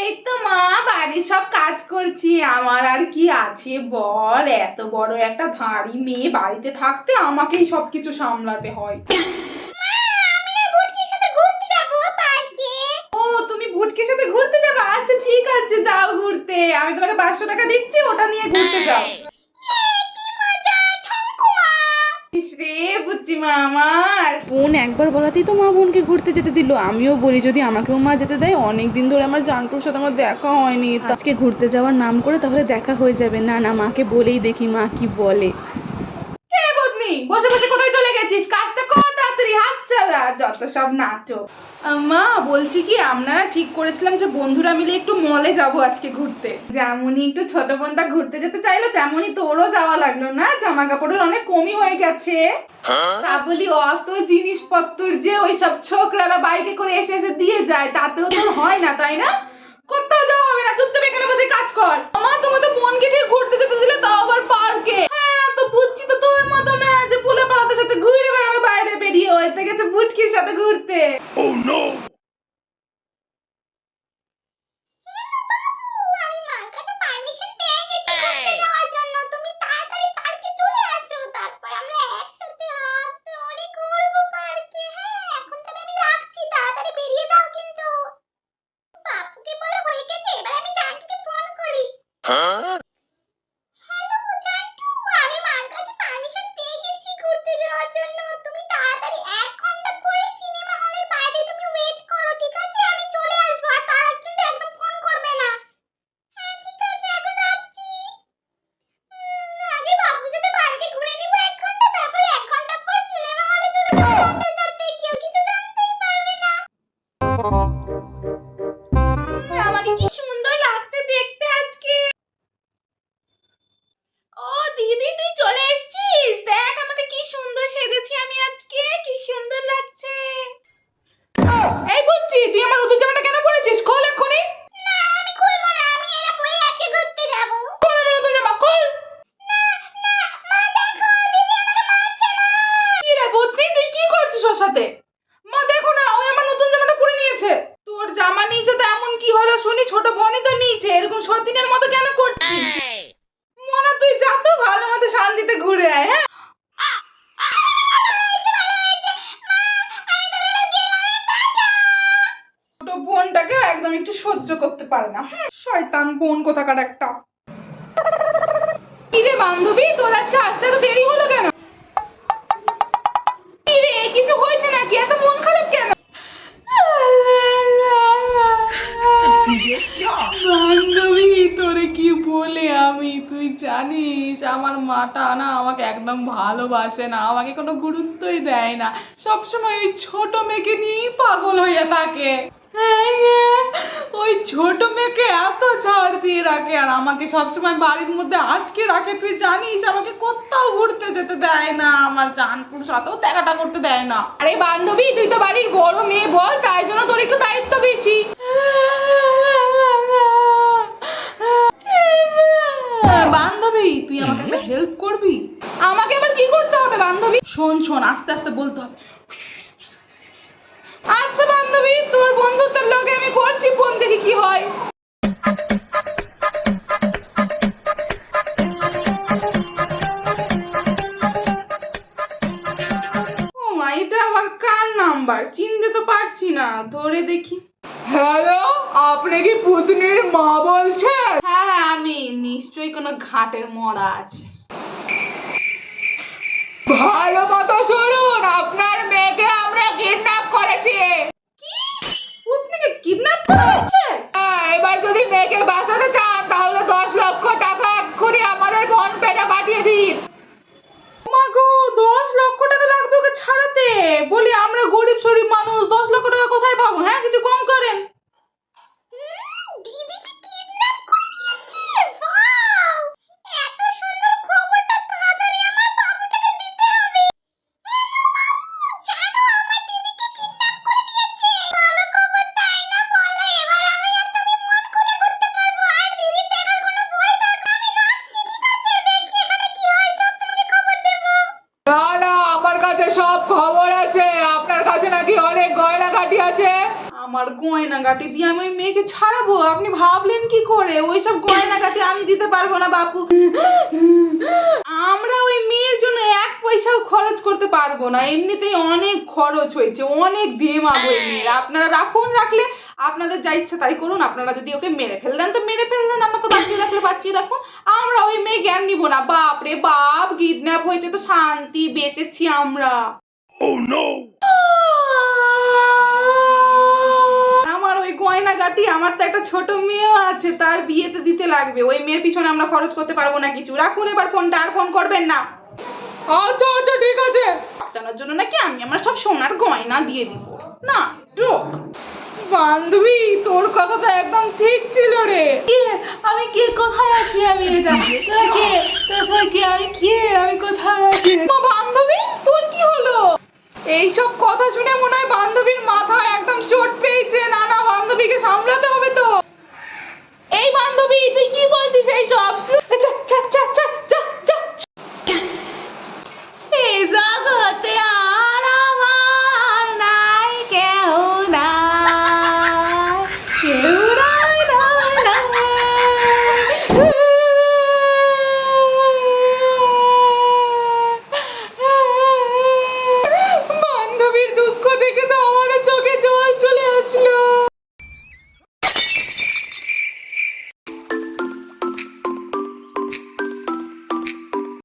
এই তো মা বাড়ির সব কাজ করছি। আমার আর কি আছে বল? এত বড় একটা ধাড়ি মেয়ে বাড়িতে থাকতে আমাকেই সবকিছু সামলাতে হয়। আমি সাথে ঘুরতে যাব ও তুমি ভুটকের সাথে ঘুরতে যাবে? আচ্ছা ঠিক আছে যাও ঘুরতে। আমি তোমাকে পাঁচশো টাকা দিচ্ছি ওটা নিয়ে ঘুরতে যাও। রে বুচ্চি মা আমার বোন একবার বলাতেই তো মা বোনকে ঘুরতে যেতে দিল। আমিও বলি, যদি আমাকেও মা যেতে দেয় অনেক দিন ধরে আমার জানটুর সাথে আমার দেখা হয়নি। আজকে ঘুরতে যাওয়ার নাম করে তাহলে দেখা হয়ে যাবে। না না, মাকে বলেই দেখি মা কি বলে। বসে বসে কোথায় চলে গেছিস? কাজটা কর তাড়াতাড়ি, হাত চালা। যত সব নাটক। মা বলছি কি আমরা ঠিক করেছিলাম যে বন্ধুরা মিলে একটু মলে যাব আজকে ঘুরতে। যেমনই একটু ছোট বোনটা ঘুরতে যেতে চাইলো তেমনই তোরও যাওয়া লাগল না? জামা কাপড়ের অনেক কমই হয়ে গেছে। তা বলি অত জিনিসপত্র যে ওই সব ছোকরারা বাইকে করে এসে এসে দিয়ে যায় তাতেও তোর হয় না তাই না? কোথাও যাওয়া হবে না চুপচাপ এখানে বসে কাজ কর। আমার তোমার তো বোনকে ঠিক ঘুরতে যেতে দিলে তাও আবার পার্কে হ্যাঁ তো বুঝছি তো তোর মতো করি এই বুঝছি তুই আমার নতুন জামাটা কেন পরেছিস? খোল এক্ষুনি। না আমি খুলবো না আমি এটা পরে আজকে ঘুরতে যাব। খোল আমার নতুন জামা খোল। মা দেখো দিদি আমাকে মারছে মা। কি রে বুঝনি তুই কি করছিস ওর সাথে? মা দেখো না ওই আমার নতুন জামাটা পরে নিয়েছে। তোর জামা নিয়েছে তো এমন কি হলো শুনি ছোট বোনই তো নিয়েছে এরকম সতীনের মতো কেন করছিস? মনে তুই যা তো ভালো মতো শান্তিতে ঘুরে আয় হ্যাঁ? একটু সহ্য করতে পারে না। হুম, শয়তান বোন কোথাকার একটা। কি রে বান্ধবী তোর আজকে আসতে তো দেরি হলো কেন? কি রে কিছু হয়েছে নাকি? এত মন খারাপ কেন? বান্ধবী তোরে কি বলে আমি? তুই জানিস আমার মাটা না আমাকে একদম ভালোবাসে না আমাকে কোনো গুরুত্বই দেয় না। সবসময় ওই ছোট মেয়েকে নিয়েই পাগল হইয়া থাকে। হ্যাঁ, ওই ছোট মেয়েকে এত ছাড় দিয়ে রাখে আর আমাকে সবসময় বাড়ির মধ্যে আটকে রাখে। তুই জানিস আমাকে কোথাও ঘুরতে যেতে দেয় না আমার জানপুর সাথেও দেখাটা করতে দেয় না। আরে বান্ধবী তুই তো বাড়ির বড় মেয়ে বল তাই জন্য তোর একটু দায়িত্ব বেশি। বান্ধবী তুই আমাকে একটা হেল্প করবি? আমাকে আবার কি করতে হবে বান্ধবী? শোন শোন আস্তে আস্তে বলতে হবে। বন্ধুত্বের লগে আমি করছি ফোন দেখি কি হয়। নাম্বার? চিনতে তো পারছি না ধরে দেখি। হ্যালো আপনি কি পুতনির মা বলছেন? হ্যাঁ হ্যাঁ আমি নিশ্চয়ই কোনো ঘাটের মরা আছে। ভালো মতো শুনুন আপনার মেয়েকে আমরা কিডন্যাপ করেছি কি পুতনিকে কিডন্যাপ করা হয়েছে হ্যাঁ এবার যদি মেয়েকে বাঁচাতে আছে? আমার গয়নাগাটি দিয়ে আমি ওই মেয়েকে ছাড়াবো। আপনি ভাবলেন কি করে? ওইসব গয়নাগাটি আমি দিতে পারব না, বাপু। আমরা ওই মেয়ের জন্য এক পয়সাও খরচ করতে পারব না। এমনিতেই অনেক খরচ হয়েছে, অনেক দেমাগ ওই মেয়ের। আপনারা রাখুন, রাখলে আপনাদের যা ইচ্ছা তাই করুন। আপনারা যদি ওকে মেরে ফেললেন তো মেরে ফেললেন আমরা তো বাঁচিয়ে রাখলে বাঁচিয়ে রাখুন। আমরা ওই মেয়ে জ্ঞান নিব না। বাপ রে বাপ, কিডন্যাপ হয়েছে তো শান্তি, বেঁচেছি আমরা। আমার ওই গয়নাগাটি আমার তো একটা ছোট মেয়েও আছে তার বিয়েতে দিতে লাগবে। ওই মেয়ের পিছনে আমরা খরচ করতে পারব না কিছু। রাখুন এবার ফোনটা আর ফোন করবেন না। আচ্ছা আচ্ছা ঠিক আছে। বাঁচানোর জন্য নাকি আমি আমার সব সোনার গয়না দিয়ে দিব। না টুক বান্ধবী তোর কথা তো একদম ঠিক ছিল রে। আমি কে? কোথায় আছি আমি? এটা কে? তোরা কে? আমি কে? আমি কোথায় আছি? বান্ধবী তোর কি হলো? এইসব কথা শুনে মনে হয় বান্ধবীর মাথায় একদম চোট পেয়েছে না